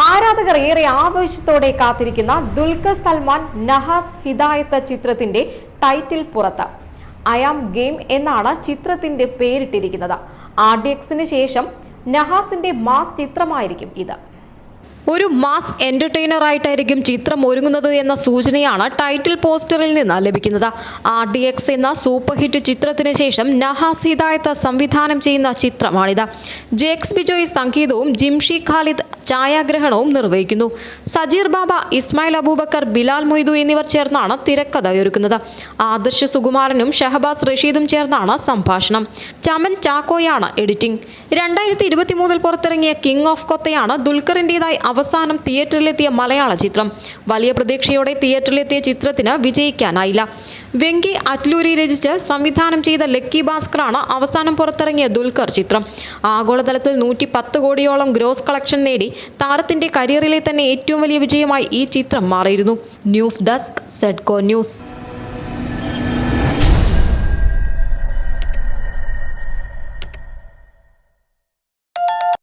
ആരാധകർ ഏറെ ആവേശത്തോടെ കാത്തിരിക്കുന്ന ദുൽഖർ സൽമാൻ നഹാസ് ഹിദായത്ത് ചിത്രത്തിന്റെ ടൈറ്റിൽ പുറത്ത്. അയാം ഗെയിം എന്നാണ് ചിത്രത്തിന്റെ പേരിട്ടിരിക്കുന്നത്. ആർ ഡി എക്സിന് ശേഷം നഹാസിന്റെ മാസ് ചിത്രമായിരിക്കും ഇത്. ഒരു മാസ് എന്റർടൈനർ ആയിട്ടായിരിക്കും ചിത്രം ഒരുങ്ങുന്നത് എന്ന സൂചനയാണ് ടൈറ്റിൽ പോസ്റ്ററിൽ നിന്ന് ലഭിക്കുന്നത്. ആർ ഡി എക്സ് എന്ന സൂപ്പർ ഹിറ്റ് ചിത്രത്തിന് ശേഷം നഹാസ് ഹിദായത്ത് സംവിധാനം ചെയ്യുന്ന ചിത്രമാണിത്. ജെക്സ് ബിജോയ് സംഗീതവും ജിംഷി ഖാലിദ് ഛായാഗ്രഹണവും നിർവഹിക്കുന്നു. സജീർ ബാബ ഇസ്മായിൽ അബൂബക്കർ ബിലാൽ മൊയ്തു എന്നിവർ ചേർന്നാണ് തിരക്കഥയൊരുക്കുന്നത് ആദർശ് സുകുമാരനും ഷഹബാസ് റഷീദും ചേർന്നാണ് സംഭാഷണം. ചമൻ ചാക്കോയാണ് എഡിറ്റിംഗ്. രണ്ടായിരത്തി ഇരുപത്തി മൂന്നിൽ പുറത്തിറങ്ങിയ കിങ് ഓഫ് കൊത്തയാണ് ദുൽഖറിന്റെതായി അവസാനം തിയേറ്ററിലെത്തിയ മലയാള ചിത്രം. വലിയ പ്രതീക്ഷയോടെ തിയേറ്ററിലെത്തിയ ചിത്രത്തിന് വിജയിക്കാനായില്ല. വെങ്കി അറ്റ്ലൂരി രചിച്ച് സംവിധാനം ചെയ്ത ലക്കി ഭാസ്കറാണ് അവസാനം പുറത്തിറങ്ങിയ ദുൽഖർ ചിത്രം. ആഗോളതലത്തിൽ നൂറ്റി പത്ത് കോടിയോളം ഗ്രോസ് കളക്ഷൻ നേടി താരത്തിന്റെ കരിയറിലെ തന്നെ ഏറ്റവും വലിയ വിജയമായി ഈ ചിത്രം മാറിയിരുന്നു. ന്യൂസ് ഡെസ്ക് സെഡ്കോ ന്യൂസ്.